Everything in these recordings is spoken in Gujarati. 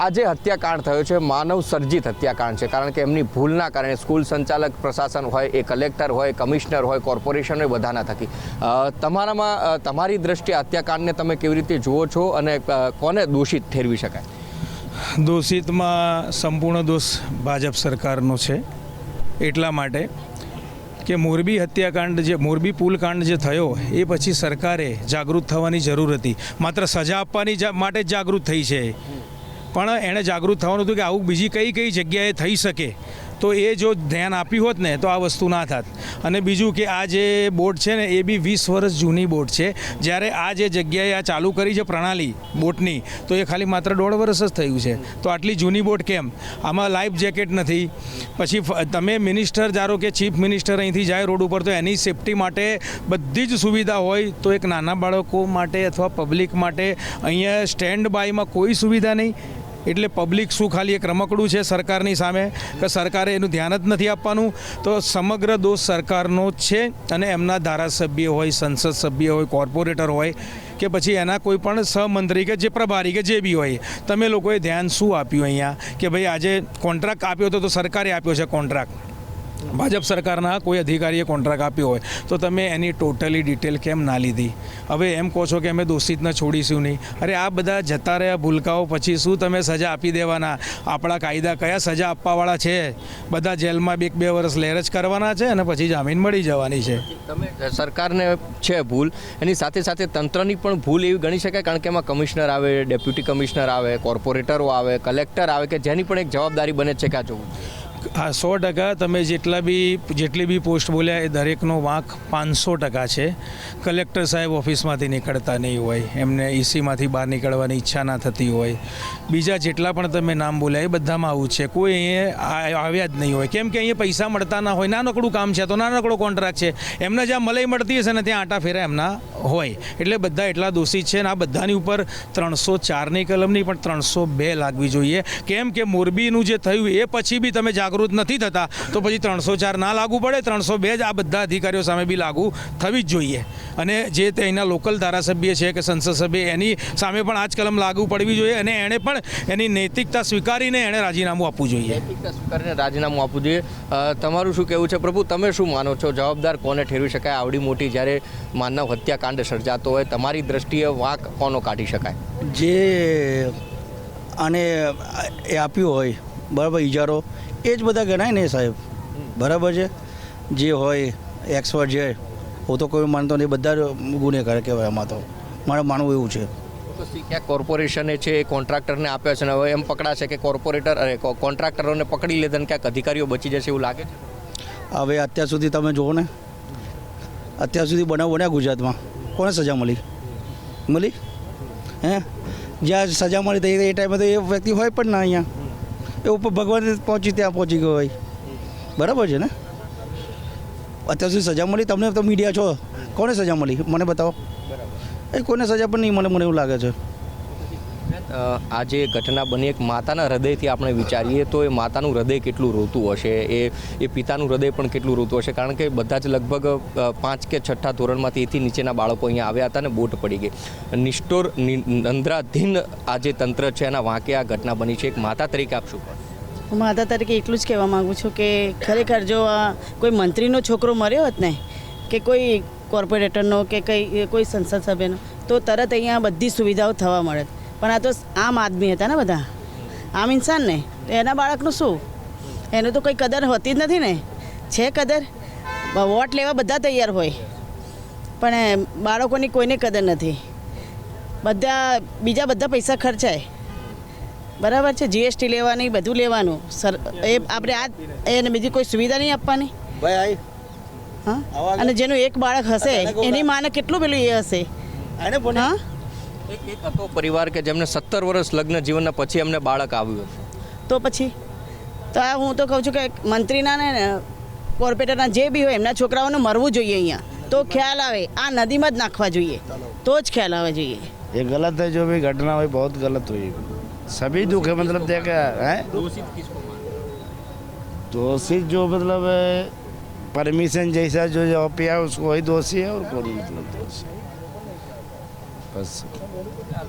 આ જે હત્યાકાંડ થયો છે. માનવ સર્જિત હત્યાકાંડ છે. કારણ કે એમની ભૂલના કારણે સ્કૂલ સંચાલક, પ્રશાસન હોય, એ કલેક્ટર હોય, કમિશનર હોય, કોર્પોરેશન હોય, બધાના થકી. તમારામાં તમારી દ્રષ્ટિએ હત્યાકાંડને તમે કેવી રીતે જુઓ છો અને કોને દોષિત ઠેરવી શકાય? દોષિતમાં સંપૂર્ણ દોષ ભાજપ સરકારનો છે. એટલા માટે કે મોરબી હત્યાકાંડ જે, મોરબી પુલકાંડ જે થયો, એ પછી સરકારે જાગૃત થવાની જરૂર હતી. માત્ર સજા આપવાની માટે જ જાગૃત થઈ છે. પણ એણે જાગૃત થવાનું હતું કે આવું બીજી કઈ કઈ જગ્યાએ થઈ શકે. તો એ જો ધ્યાન આપ્યું હોત ને, તો આ વસ્તુ ના થાત. અને બીજું કે આ જે બોટ છે ને, એ બી વીસ વર્ષ જૂની બોટ છે. જ્યારે આ જે જગ્યાએ આ ચાલુ કરી છે પ્રણાલી બોટની, તો એ ખાલી માત્ર દોઢ વર્ષ જ થયું છે. તો આટલી જૂની બોટ કેમ? આમાં લાઈફ જેકેટ નથી. પછી તમે મિનિસ્ટર, ધારો કે ચીફ મિનિસ્ટર અહીંથી જાય રોડ ઉપર, તો એની સેફટી માટે બધી જ સુવિધા હોય, તો એક નાના બાળકો માટે અથવા પબ્લિક માટે અહીંયા સ્ટેન્ડ બાયમાં કોઈ સુવિધા નહીં. એટલે પબ્લિક શું ખાલી એક રમકડું છે સરકારની સામે? કે સરકારે એનું ધ્યાન જ નથી આપવાનું? તો સમગ્ર દોષ સરકારનો જ છે અને એમના ધારાસભ્ય હોય, સંસદ સભ્ય હોય, કોર્પોરેટર હોય કે પછી એના કોઈ પણ સહમંત્રી કે જે પ્રભારી કે જે બી હોય, તમે લોકોએ ધ્યાન શું આપ્યું અહીંયા? કે ભાઈ આજે કોન્ટ્રાક્ટ આપ્યો હતો તો સરકારે આપ્યો છે કોન્ટ્રાક્ટ ભાજપ સરકારના કોઈ અધિકારીએ કોન્ટ્રાક્ટ આપ્યો હોય તો તમે એની ટોટલી ડિટેલ કેમ ના લીધી? હવે એમ કહો છો કે અમે દોષિતને છોડીશું નહીં. અરે આ બધા જતા રહ્યા ભૂલકાઓ પછી શું તમે સજા આપી દેવાના? આપણા કાયદા કયા સજા આપવાવાળા છે? બધા જેલમાં બે બે વર્ષ લહેર જ કરવાના છે અને પછી જામીન મળી જવાની છે. તમે સરકારને છે ભૂલ. એની સાથે સાથે તંત્રની પણ ભૂલ એવી ગણી શકાય કારણ કે એમાં કમિશનર આવે, ડેપ્યુટી કમિશનર આવે, કોર્પોરેટરો આવે, કલેક્ટર આવે કે જેની પણ એક જવાબદારી બને છે કે આ જોવું. હા, સો ટકા તમે જેટલા બી, જેટલી બી પોસ્ટ બોલ્યા એ દરેકનો વાંક પાંચસો ટકા છે. કલેક્ટર સાહેબ ઓફિસમાંથી નીકળતા નહીં હોય, એમને એસીમાંથી બહાર નીકળવાની ઈચ્છા ના થતી હોય. બીજા જેટલા પણ તમે નામ બોલ્યા એ બધામાં આવું છે. કોઈ અહીંયા આવ્યા જ નહીં હોય. કેમ કે અહીંયા પૈસા મળતા ના હોય. નાનકડું કામ છે તો નાનકડો કોન્ટ્રાક્ટ છે. એમને જ્યાં મલાઈ મળતી હશે ને ત્યાં આટા ફેરા એમના હોય. એટલે બધા એટલા દોષિત છે ને આ બધાની ઉપર ત્રણસો ચારની કલમની પણ ત્રણસો બે લાગવી જોઈએ. કેમ કે મોરબીનું જે થયું એ પછી બી તમે જાગૃત નથી થતા તો પછી ત્રણસો ચાર ના લાગુ પડે ત્રણસો બે જ આ બધા અધિકારીઓ સામે બી લાગુ થવી જ જોઈએ. અને જે તે અહીંના લોકલ ધારાસભ્ય છે કે સંસદ સભ્ય એની સામે પણ આ જ કલમ લાગુ પડવી જોઈએ અને એણે પણ એની નૈતિકતા સ્વીકારીને એણે રાજીનામું આપવું જોઈએ. નૈતિકતા સ્વીકારીને રાજીનામું આપવું જોઈએ. તમારું શું કહેવું છે? પ્રભુ તમે શું માનો છો? જવાબદાર કોને ઠેરવી શકાય? આવડી મોટી જ્યારે માનવ હત્યાકાંડ સર્જાતો હોય તમારી દ્રષ્ટિએ વાંક કોનો કાઢી શકાય? જે આને એ આપ્યું હોય બરાબર ઇજારો એ જ બધા ગણાય ને સાહેબ. બરાબર છે? જે હોય એક્સપર્ટ જે હું તો કોઈ માનતો નહીં બધા જ ગુનેગાર કહેવાય આમાં તો. મારે માનવું એવું છે. ક્યાંક કોર્પોરેશને છે એ કોન્ટ્રાક્ટરને આપ્યા છે ને હવે એમ પકડાશે કે કોર્પોરેટર અરે કોન્ટ્રાક્ટરોને પકડી લેતા ને ક્યાંક અધિકારીઓ બચી જશે એવું લાગે છે? હવે અત્યાર સુધી તમે જુઓ ને અત્યાર સુધી બનાવ બન્યા ગુજરાતમાં. કોને સજા મળી? મળી? હે? જ્યાં સજા મળી તો એ ટાઈમે તો એ વ્યક્તિ હોય પણ ના અહીંયા. એ ઉપર ભગવાન પહોંચી ત્યાં પહોંચી ગયો હોય બરાબર છે ને? અત્યાર સુધી સજા મળી? તમને તો મીડિયા છો. કોને સજા મળી? મને બતાવો. એ કોને સજા પણ નહીં મને મને એવું લાગે છે. આ જે ઘટના બની એક માતાના હૃદયથી આપણે વિચારીએ તો એ માતાનું હૃદય કેટલું રોતું હશે? એ એ પિતાનું હૃદય પણ કેટલું રોતું હશે? કારણ કે બધા જ લગભગ પાંચ કે છઠ્ઠા ધોરણમાંથી એથી નીચેના બાળકો અહીંયા આવ્યા હતા ને બોટ પડી ગઈ. નિષ્ઠોર નંદ્રાધીન આ જે તંત્ર છે, એના વાંકે આ ઘટના બની છે. એક માતા તરીકે આપશું હું માતા તરીકે એટલું જ કહેવા માગું છું કે ખરેખર જો આ કોઈ મંત્રીનો છોકરો મર્યો હોત ને, કે કોઈ કોર્પોરેટરનો કે કંઈ, કોઈ સંસદ સભ્યનો, તો તરત અહીંયા બધી સુવિધાઓ થવા મળે. પણ આ તો આમ આદમી હતા ને બધા. આમ ઇન્સાન ને. એના બાળકનું શું? એનું તો કોઈ કદર હોતી જ નથી ને. છે કદર? વોટ લેવા બધા તૈયાર હોય. પણ બાળકોની કોઈને કદર નથી. બધા બીજા બધા પૈસા ખર્ચાય. બરાબર છે? જીએસટી લેવાની બધું લેવાનું. સર એ આપણે આ એને બીજી કોઈ સુવિધા નહીં આપવાની. ભાઈ હા? અને જેનું એક બાળક હશે એની માને કેટલું પેલું એ હશે? હા? એક એક હતો પરિવાર કે જેમને સત્તર વર્ષ લગ્ન જીવનના પછી એમને બાળક આવ્યું તો પછી તો આ હું તો કહું છું કે મંત્રીના ને કોર્પોરેટરના જે બી હોય એમના છોકરાઓને મરવું જોઈએ અહીંયા તો ખ્યાલ આવે આ નદીમાં જ નાખવા જોઈએ તો જ ખ્યાલ આવે જોઈએ ये गलत है जो भी घटना हुई बहुत गलत हुई सभी दुख है मतलब देखा है दोषी जो मतलब परमिशन जैसा जो जॉब पे है उसको वही दोषी है और कौन मतलब दोषी બસ આ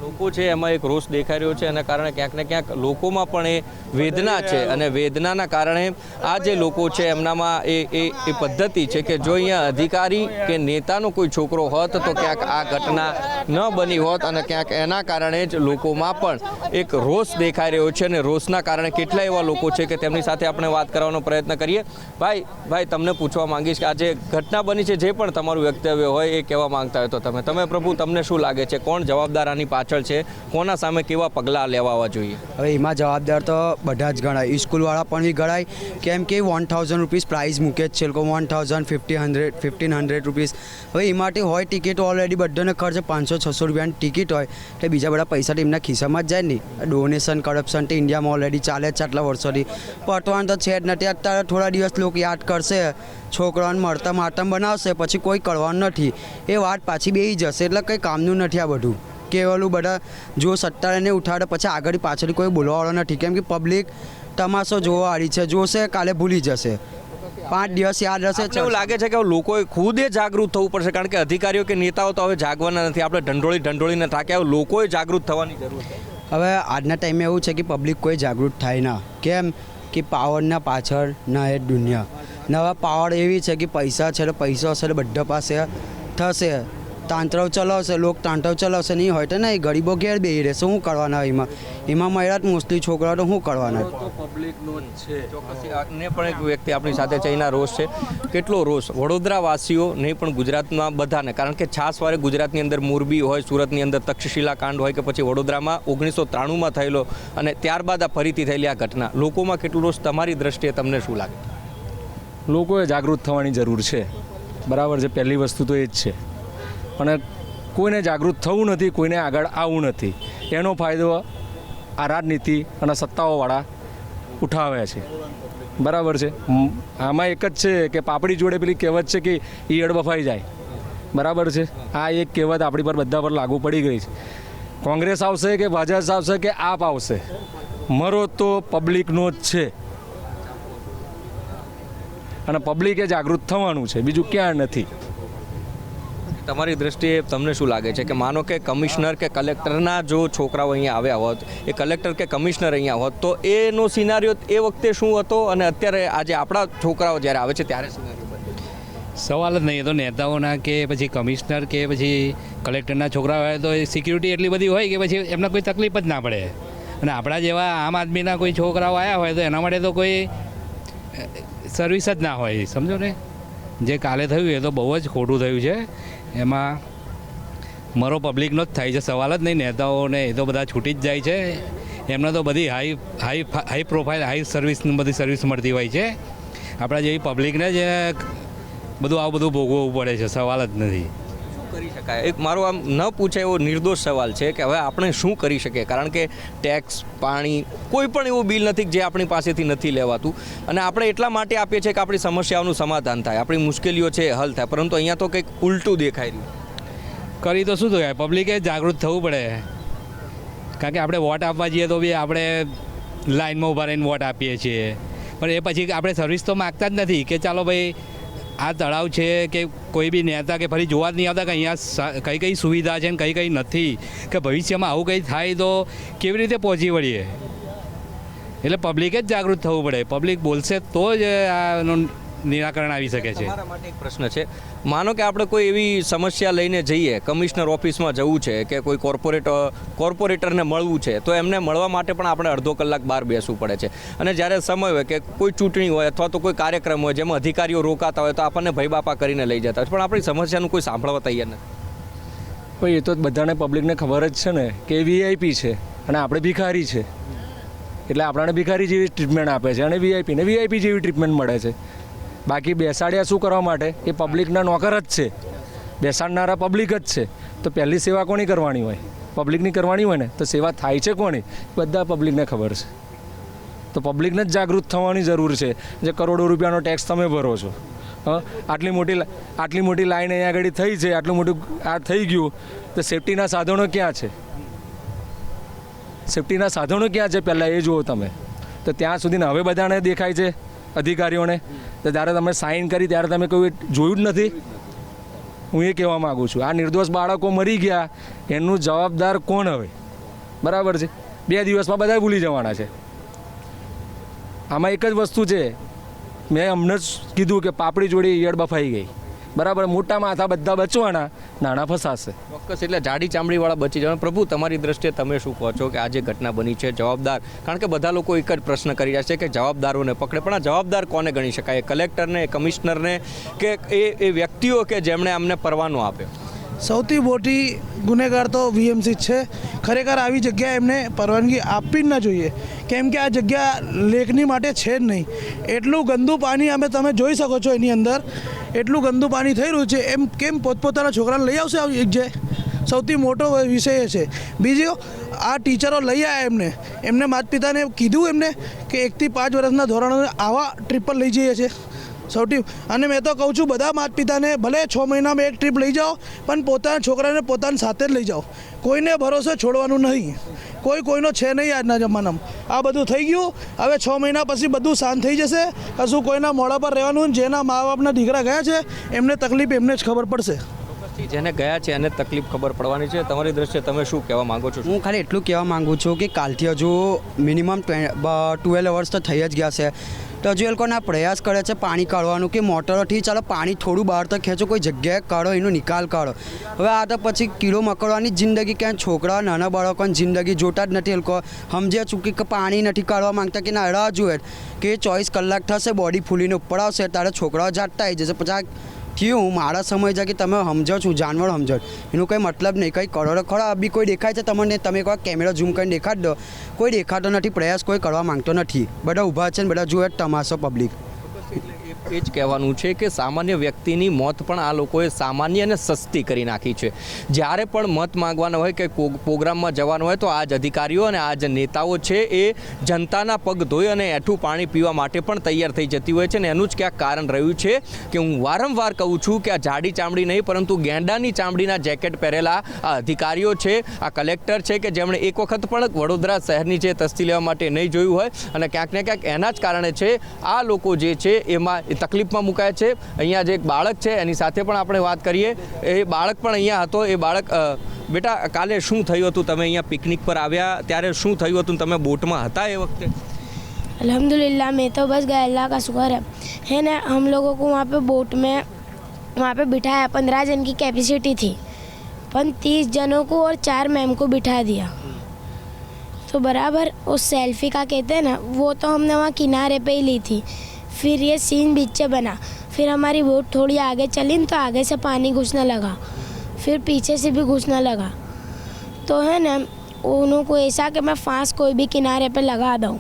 લોકો છે, એમાં એક રોષ દેખાઈ રહ્યો છે એના કારણે ક્યાંક ને ક્યાંક લોકોમાં પણ એ વેદના છે અને વેદનાના કારણે આ જે લોકો છે, એમનામાં એ એ એ પદ્ધતિ છે કે જો અહીંયા અધિકારી કે નેતાનો કોઈ છોકરો હોત તો ક્યાંક આ ઘટના ન બની હોત અને ક્યાંક એના કારણે જ લોકોમાં પણ એક રોષ દેખાઈ રહ્યો છે અને રોષના કારણે કેટલા એવા લોકો છે કે તેમની સાથે આપણે વાત કરવાનો પ્રયત્ન કરીએ. ભાઈ ભાઈ, તમને પૂછવા માંગીશ કે આ જે ઘટના બની છે, જે પણ તમારું વક્તવ્ય હોય એ કહેવા માંગતા હોય તો તમે. તમે પ્રભુ, તમને શું લાગે છે? કોણ જવાબદાર આની પાછળ? છે. કોના સામે કેવા પગલાં લેવાવા જોઈએ? હવે એમાં જવાબદાર તો બધા જ ગણાય. સ્કૂલવાળા પણ ગણાય. કેમ કે વન થાઉઝન્ડ રૂપીસ પ્રાઇઝ મૂકે જ છે લોકો. One thousand fifty hundred fifteen hundred rupees. હવે એ માટે હોય ટિકિટ ઓલરેડી બધાને ખર્ચ પાંચસો છસો રૂપિયાની ટિકિટ હોય. એટલે બીજા બધા પૈસા એમના ખિસ્સામાં જ જાય નહીં ડોનેશન કરપ્શન તો ઇન્ડિયામાં ઓલરેડી ચાલે છે આટલા વર્ષોથી. પટવાનું તો છે જ નથી. અત્યારે થોડા દિવસ લોકો યાદ કરશે. છોકરાઓને મળતા માતમ બનાવશે. પછી કોઈ કરવાનું નથી. એ વાત પાછી બેસી જશે. એટલે કંઈ કામનું નથી આ બધું. કે બધા જો સત્તાને ઉઠાડે પછી આગળ પાછળ કોઈ બોલવાવાળો નથી. કેમ કે પબ્લિક તમાશો જોવાવાળી છે જોશે કાલે ભૂલી જશે. પાંચ દિવસ યાદ રહેશે એવું લાગે છે કે લોકોએ ખુદે જાગૃત થવું પડશે? કારણ કે અધિકારીઓ કે નેતાઓ તો હવે જાગવાના નથી. આપણે ઢંઢોળી ઢંઢોળીને થાક્યા હવે લોકોએ જાગૃત થવાની જરૂર છે. હવે આજના ટાઈમે એવું છે કે પબ્લિક કોઈ જાગૃત થાય ના. કેમ કે પાવરના પાછળ ના એ દુનિયા. નવા પાવર એવી છે કે પૈસા છે એટલે પૈસા હશે એટલે બધા પાસે થશે. તાંત્રવ ચલાવશે લોક તાંત્રવ ચલાવશે નહીં હોય તો નહીં ગરીબો ઘેર બેહી રહેશે. શું કરવાના એમાં? એમાં જ મોસ્ટલી છોકરાઓ તો શું કરવાના? પબ્લિકનો છે. અને પણ એક વ્યક્તિ આપણી સાથે છે એના રોષ છે. કેટલો રોષ? વડોદરાવાસીઓ નહીં પણ ગુજરાતમાં બધાને. કારણ કે છાસ વારે ગુજરાતની અંદર મોરબી હોય સુરતની અંદર તક્ષશિલા કાંડ હોય કે પછી વડોદરામાં ઓગણીસો ત્રાણુંમાં થયેલો અને ત્યારબાદ આ ફરીથી થયેલી આ ઘટના. લોકોમાં કેટલો રોષ? તમારી દ્રષ્ટિએ તમને શું લાગે? લોકોએ જાગૃત થવાની જરૂર છે. બરાબર છે પહેલી વસ્તુ તો એ જ છે. અને કોઈને જાગૃત થવું નથી, કોઈને આગળ આવવું નથી. એનો ફાયદો આ રાજનીતિ અને સત્તાઓવાળા ઉઠાવે છે. બરાબર છે? આમાં એક જ છે કે પાપડી જોડે પેલી કહેવત છે કે ઈયળ બફાઈ જાય. બરાબર છે? આ એક કહેવત આપણી પર બધા પર લાગુ પડી ગઈ છે. કોંગ્રેસ આવશે કે ભાજપ આવશે કે આપ આવશે? મરો તો પબ્લિકનો જ છે. અને પબ્લિકે જાગૃત થવાનું છે, બીજું ક્યાં નથી. તમારી દ્રષ્ટિએ તમને શું લાગે છે? કે માનો કે કમિશનર કે કલેક્ટરના જો છોકરાઓ અહીંયા આવ્યા હોત, એ કલેક્ટર કે કમિશનર અહીંયા હોત, તો એનો સિનારીઓ એ વખતે શું હતો? અને અત્યારે આજે આપણા છોકરાઓ જ્યારે આવે છે, ત્યારે સવાલ જ નહીં, એ તો નેતાઓના કે પછી કમિશનર કે પછી કલેક્ટરના છોકરા હોય તો એ સિક્યુરિટી એટલી બધી હોય કે પછી એમને કોઈ તકલીફ જ ના પડે. અને આપણા જેવા આમ આદમીના કોઈ છોકરાઓ આવ્યા હોય તો એના માટે તો કોઈ સર્વિસ જ ના હોય, સમજો ને? જે કાલે થયું એ તો બહુ જ ખોટું થયું છે. એમાં મરો પબ્લિકનો જ થાય છે, સવાલ જ નહીં, નેતાઓને એ તો બધા છૂટી જ જાય છે. એમને તો બધી high high high profile high service બધી સર્વિસ મળતી હોય છે. આપણા જેવી પબ્લિકને જ બધું આવું બધું ભોગવવું પડે છે, સવાલ જ નથી. કરી શકાય? એક મારો આમ ન પૂછે એવો નિર્દોષ સવાલ છે કે હવે આપણે શું કરી શકીએ? કારણ કે ટેક્સ પાણી, કોઈ પણ એવું બિલ નથી જે આપણી પાસેથી નથી લેવાતું. અને આપણે એટલા માટે આપીએ છીએ કે આપણી સમસ્યાઓનું સમાધાન થાય. આપણી મુશ્કેલીઓ છે હલ થાય. પરંતુ અહીંયા તો કંઈક ઉલટું દેખાઈ રહ્યું. કરી તો શું થાય પબ્લિકે જાગૃત થવું પડે. કારણ કે આપણે વોટ આપવા જઈએ તો બી આપણે લાઈનમાં ઊભા રહીને વોટ આપીએ છીએ. પણ એ પછી આપણે સર્વિસ તો માગતા જ નથી કે ચાલો ભાઈ આ તળાવ છે કે કોઈ બી નેતા કે ફરી જોવા જ નહીં આવતા કે અહીંયા કઈ કઈ સુવિધા છે ને કઈ કઈ નથી. કે ભવિષ્યમાં આવું કંઈ થાય તો કેવી રીતે પહોંચી વળીએ? એટલે પબ્લિકે જ જાગૃત થવું પડે. પબ્લિક બોલશે તો જ આનું નિરાકરણ આવી શકે છે. માટે એક પ્રશ્ન છે. માનો કે આપણે કોઈ એવી સમસ્યા લઈને જઈએ કમિશનર ઓફિસમાં જવું છે કે કોઈ કોર્પોરેટ કોર્પોરેટરને મળવું છે તો એમને મળવા માટે પણ આપણે અડધો કલાક બહાર બેસવું પડે છે. અને જ્યારે સમય હોય કે કોઈ ચૂંટણી હોય અથવા તો કોઈ કાર્યક્રમ હોય જેમાં અધિકારીઓ રોકાતા હોય તો આપણને ભય બાપા કરીને લઈ જતા હોય. પણ આપણી સમસ્યાનું કોઈ સાંભળવા તૈયાર નથી. ભાઈ એ તો બધાને પબ્લિકને ખબર જ છે ને કે વીઆઈપી છે અને આપણે ભિખારી છે. એટલે આપણાને ભિખારી જેવી ટ્રીટમેન્ટ આપે છે અને વીઆઈપીને વીઆઈપી જેવી ટ્રીટમેન્ટ મળે છે. બાકી બેસાડ્યા શું કરવા માટે? એ પબ્લિકના નોકર જ છે. બેસાડનારા પબ્લિક જ છે. તો પહેલી સેવા કોની કરવાની હોય? પબ્લિકની કરવાની હોય ને? તો સેવા થાય છે કોની? બધા પબ્લિકને ખબર છે. તો પબ્લિકને જ જાગૃત થવાની જરૂર છે જે કરોડો રૂપિયાનો ટેક્સ તમે ભરો છો. હં? આટલી મોટી આટલી મોટી લાઈન અહીંયા આગળ થઈ છે, આટલું મોટું આ થઈ ગયું, તો સેફટીના સાધનો ક્યાં છે? સેફટીના સાધનો ક્યાં છે? પહેલાં એ જુઓ તમે. તો ત્યાં સુધીને હવે બધાને દેખાય છે? અધિકારીઓને, તો જ્યારે તમે સાઇન કરી ત્યારે તમે કોઈ જોયું જ નથી? હું એ કહેવા માગું છું, આ નિર્દોષ બાળકો મરી ગયા, એનું જવાબદાર કોણ હવે? બરાબર છે? બે દિવસમાં બધા ભૂલી જવાના છે. આમાં એક જ વસ્તુ છે, મેં હમણાં જ કીધું કે પાપડી જોડી ઈયળ બફાઈ ગઈ. બરાબર મોટા માથા બધા બચવાના નાના ફસાશે. ચોક્કસ, એટલે જાડી ચામડીવાળા બચી જવાના. પ્રભુ, તમારી દ્રષ્ટિએ તમે શું કહો છો કે આ જે ઘટના બની છે, જવાબદાર? કારણ કે બધા લોકો એક જ પ્રશ્ન કરી રહ્યા છે કે જવાબદારોને પકડે. પણ આ જવાબદાર કોને ગણી શકાય? કલેક્ટરને કમિશનરને કે એ એ વ્યક્તિઓ કે જેમણે અમને પરવાનો આપ્યો? સૌથી મોટી ગુનેગાર તો વીએમસી જ છે. ખરેખર આવી જગ્યાએ એમને પરવાનગી આપવી જ ન જોઈએ. કેમ કે આ જગ્યા લેકની માટે છે જ નહીં. એટલું ગંદુ પાણી અમે તમે જોઈ શકો છો એની અંદર. એટલું ગંદુ પાણી થઈ રહ્યું છે. એમ કેમ પોતપોતાના છોકરાને લઈ આવશે આવી જગ્યાએ? સૌથી મોટો વિષય છે. બીજો, આ ટીચરો લઈ આવ્યા એમને. એમને માતા પિતાને કીધું એમને કે એકથી પાંચ વર્ષના ધોરણોને આવા ટ્રીપ પર લઈ જઈએ છીએ સૌથી અને મેં તો કહું છું બધા માતા પિતાને ભલે છ મહિનામાં એક ટ્રીપ લઈ જાઓ પણ પોતાના છોકરાને પોતાની સાથે જ લઈ જાઓ. કોઈને ભરોસે છોડવાનું નહીં. કોઈ કોઈનો છે નહીં આજના જમાનામાં. આ બધું થઈ ગયું. હવે છ મહિના પછી બધું શાંત થઈ જશે. કશું કોઈના મોડા પર રહેવાનું જેના મા બાપના દીકરા ગયા છે એમને તકલીફ એમને જ ખબર પડશે. જેને ગયા છે એને તકલીફ ખબર પડવાની છે. તમારી દ્રષ્ટિએ તમે શું કહેવા માંગો છો? હું ખાલી એટલું કહેવા માંગુ છું કે કાલથી હજુ મિનિમમ ટ્વેલ્વ અવર્સ તો થઈ જ ગયા છે. તો હજુ એ લોકોના પ્રયાસ કરે છે પાણી કાઢવાનું કે મોટરોથી ચાલો પાણી થોડું બહાર તો ખેંચો, કોઈ જગ્યાએ કાઢો, એનો નિકાલ કાઢો. હવે આ તો પછી કીડો મકડવાની જિંદગી ક્યાં છોકરા, નાના બાળકોની જિંદગી જોતા જ નથી એ લોકો. સમજ્યા ચૂકી કે પાણી નથી કાઢવા માંગતા કે ના, રાહ જુએ. કે ચોવીસ કલાક થશે બોડી ફૂલીને ઉપર આવશે ત્યારે છોકરાઓ જાગતા આવી જશે. પછી થયું. મારા સમય છે કે તમે સમજો છો, જાનવર સમજો એનું કંઈ મતલબ નહીં, કંઈ કરો ખરા, બી કોઈ દેખાય છે તમને, તમે એકવાર કેમેરા ઝૂમ કરીને દેખાડ દો. કોઈ દેખાતો નથી, પ્રયાસ કોઈ કરવા માંગતો નથી. બધા ઊભા છે ને, બધા જુએ, તમાશો પબ્લિક એ જ કહેવાનું છે કે સામાન્ય વ્યક્તિની મોત પણ આ લોકોએ સામાન્ય અને સસ્તી કરી નાખી છે. જ્યારે પણ મત માંગવાનો હોય કે પ્રોગ્રામમાં જવાનું હોય તો આ જ અધિકારીઓ અને આ જ નેતાઓ છે એ જનતાના પગ ધોઈ અને એઠું પાણી પીવા માટે પણ તૈયાર થઈ જતી હોય છે અને એનું જ ક્યાંક કારણ રહ્યું છે કે હું વારંવાર કહું છું કે આ જાડી ચામડી નહીં, પરંતુ ગેંડાની ચામડીના જેકેટ પહેરેલા આ અધિકારીઓ છે, આ કલેક્ટર છે કે જેમણે એક વખત પણ વડોદરા શહેરની જે તસ્તી લેવા માટે નહીં જોયું હોય અને ક્યાંક ને ક્યાંક એના જ કારણે છે, આ લોકો જે છે એમાં એ તકલીફમાં મુકાય છે અહીંયા જે એક બાળક છે એની સાથે પણ આપણે વાત કરીએ એ બાળક પણ અહીંયા હતો એ બાળક અ, બેટા કાલે શું થયું હતું તમે અહીંયા પિકનિક પર આવ્યા ત્યારે શું થયું હતું તમે બોટમાં હતા એ વખતે अल्हम्दुलिल्लाह मैं तो बस गया अल्लाह का शुक्र है है ना हम लोगों को वहाँ पे बोट में वहाँ पे बिठाया पंद्रह जन की कैपेसिटी थी पर तीस जनों को और चार मैम को बिठा दिया तो बराबर उस सेल्फी का कहते हैं ना वो तो हमने वहाँ किनारे पे ही ली थी फिर ये सीन बीच बना। फिर हमारी बोट थोड़ी आगे चली तो आगे से पानी घुसने लगा। फिर पीछे से भी घुसने लगा। तो है ना, उनको ऐसा कि मैं फांस कोई भी किनारे पे लगा दूँ।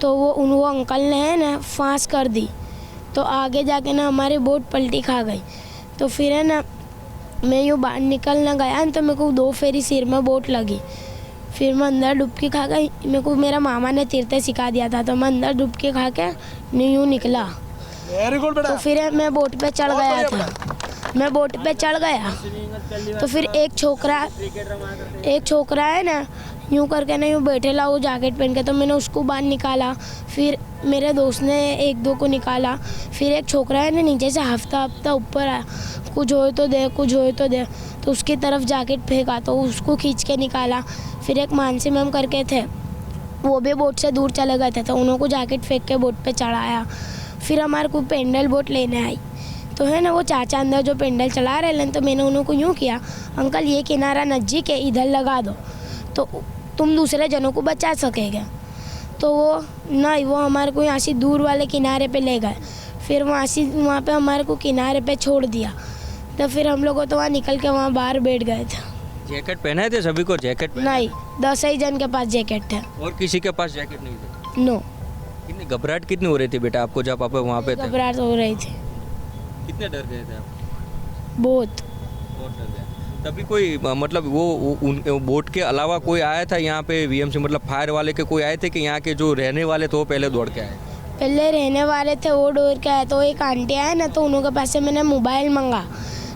तो वो, उन, वो अंकल ने है ना, फांस कर दी। तो आगे जाके ना हमारी बोट पलटी खा गई। तो फिर है ना, मैं यूँ बाहर निकलने गया तो मेरे को दो फेरी सिर में बोट लगी। फिर मैं अंदर डुबकी खा गई मेरे को मेरा मामा ने तैरते सिखा दिया था तो मैं अंदर डुबकी खा के यूँ निकला। तो फिर मैं बोट पे चढ़ गया था। मैं बोट पे चढ़ गया। तो फिर एक छोकरा एक छोकरा है ना यूँ करके ना यूँ बैठे ला वो जैकेट पहन के। तो मैंने उसको बाहर निकाला। फिर मेरे दोस्त ने एक दो को निकाला। फिर एक छोकरा है ना, नीचे से हफ़्ता हफ़्ता ऊपर आया कुछ हो तो दे, कुछ हो तो दे। तो उसकी तरफ़ जैकेट फेंका तो उसको खींच के निकाला। फिर एक मानसी मैम करके थे। वो भी बोट से दूर चले गए थे तो उन्होंने जैकेट फेंक के बोट पे चढ़ाया। फिर हमारे को पेंडल बोट लेने आई। तो है ना, वो चाचा अंदर जो पेंडल चला रहे हैं तो मैंने उनको यूँ किया, अंकल, ये किनारा नज़दीक है, इधर लगा दो। तो तुम दूसरे जनों को बचा सकेंगे। तो वो नहीं वो हमारे को यहाँ से दूर वाले किनारे पे ले गए। फिर वहाँ से वहाँ पे हमारे को किनारे पे छोड़ दिया। तो फिर हम लोग तो वहाँ निकल के वहाँ बाहर बैठ गए थे। जैकेट पहने थे सभी को? जैकेट पहने नहीं दस ही जन के पास जैकेट थे। और किसी के पास जैकेट नहीं था? नो। कितनी घबराहट कितनी हो रही थी बेटा आपको जब आप वहाँ पे घबराहट हो रही थी। कितने डर गए थे आप? बहुत। बहुत डर गए तभी कोई मतलब वो उन बोट के अलावा कोई आया था यहाँ पे वीएम सी मतलब फायर वाले के कोई आए थे कि यहाँ के जो रहने वाले थे वो पहले दौड़ के आए? पहले रहने वाले थे वो डोर के आए। तो एक आंटी आए ना तो उनके पास से मैंने मोबाइल मंगा।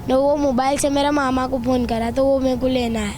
तो वो मोबाइल से मेरा मामा को फ़ोन करा तो वो मेरे को लेना है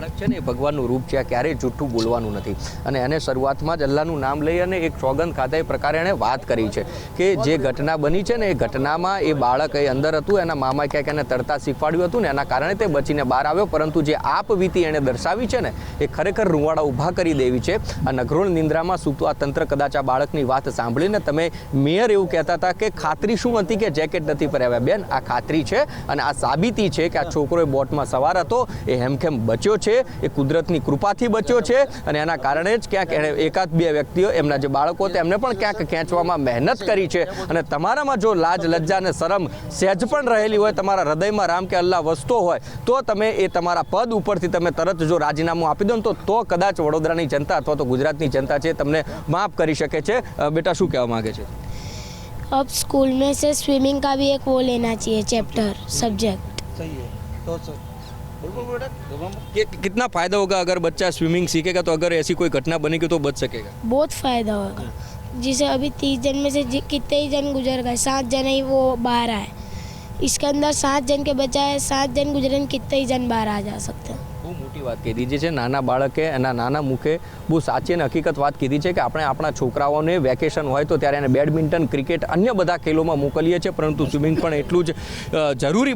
બાળક છે ને એ ભગવાનનું રૂપ છે, આ ક્યારેય જૂઠું બોલવાનું નથી. અને એને શરૂઆતમાં જ અલ્લાહનું નામ લઈ અને એક સોગંદ ખાતા એ પ્રકારે એણે વાત કરી છે કે જે ઘટના બની છે ને એ ઘટનામાં એ બાળક એ અંદર હતું, એના મામા ક્યાંક એને તરતા શીખવાડ્યું હતું ને એના કારણે તે બચીને બહાર આવ્યો, પરંતુ જે આપવીતી એણે દર્શાવી છે ને, એ ખરેખર રૂવાડા ઊભા કરી દેવી છે. આ નગરોળ નિંદ્રામાં સૂતું આ તંત્ર કદાચ આ બાળકની વાત સાંભળીને તમે મેયર એવું કહેતા હતા કે ખાતરી શું હતી કે જેકેટ નથી પહેરાવ્યા બેન, આ ખાતરી છે અને આ સાબિતી છે કે આ છોકરો બોટમાં સવાર હતો, એ હેમખેમ બચ્યો છે. એ કુદરતની કૃપાથી બચ્યો છે અને એના કારણે જ ક્યાંક એણે એકાદ બે વ્યક્તિઓ એમના જે બાળકો હતા એમને પણ ક્યાંક ખેંચવામાં મહેનત કરી છે અને તમારામાં જો લાજ લજ્જા અને શરમ સહેજ પણ રહેલી હોય તમારા હૃદયમાં રામ કે અલ્લાહ વસતો હોય તો તમે એ તમારા પદ ઉપરથી તમે તરત જો રાજીનામું આપી દો ને તો તો કદાચ વડોદરાની જનતા અથવા તો ગુજરાતની જનતા છે તમને માફ કરી શકે છે અ, બેટા શું કહેવા માંગે છે अब स्कूल में से स्विमिंग का भी एक वो लेना चाहिए चैप्टर सब्जेक्ट सही है तो सर बिल्कुल बेटा कि कितना फायदा होगा अगर बच्चा स्विमिंग सीखेगा तो अगर ऐसी कोई घटना बनेगी तो बच सकेगा बहुत फ़ायदा होगा जैसे अभी तीस जन में से जि- कितने ही जन गुजर गए सात जन ही वो बाहर आए इसके अंदर सात जन के बचाए सात जन गुजरे न कितने ही जन बाहर आ जा सकते हैं બહુ મોટી વાત કીધી જે છે નાના બાળકે એના નાના મુખે બહુ સાચી અને હકીકત વાત કીધી છે કે આપણે આપણા છોકરાઓને વેકેશન હોય તો ત્યારે એને બેડમિન્ટન ક્રિકેટ અન્ય બધા ખેલોમાં મોકલીએ છીએ પરંતુ સ્વિમિંગ પણ એટલું જ અ, જરૂરી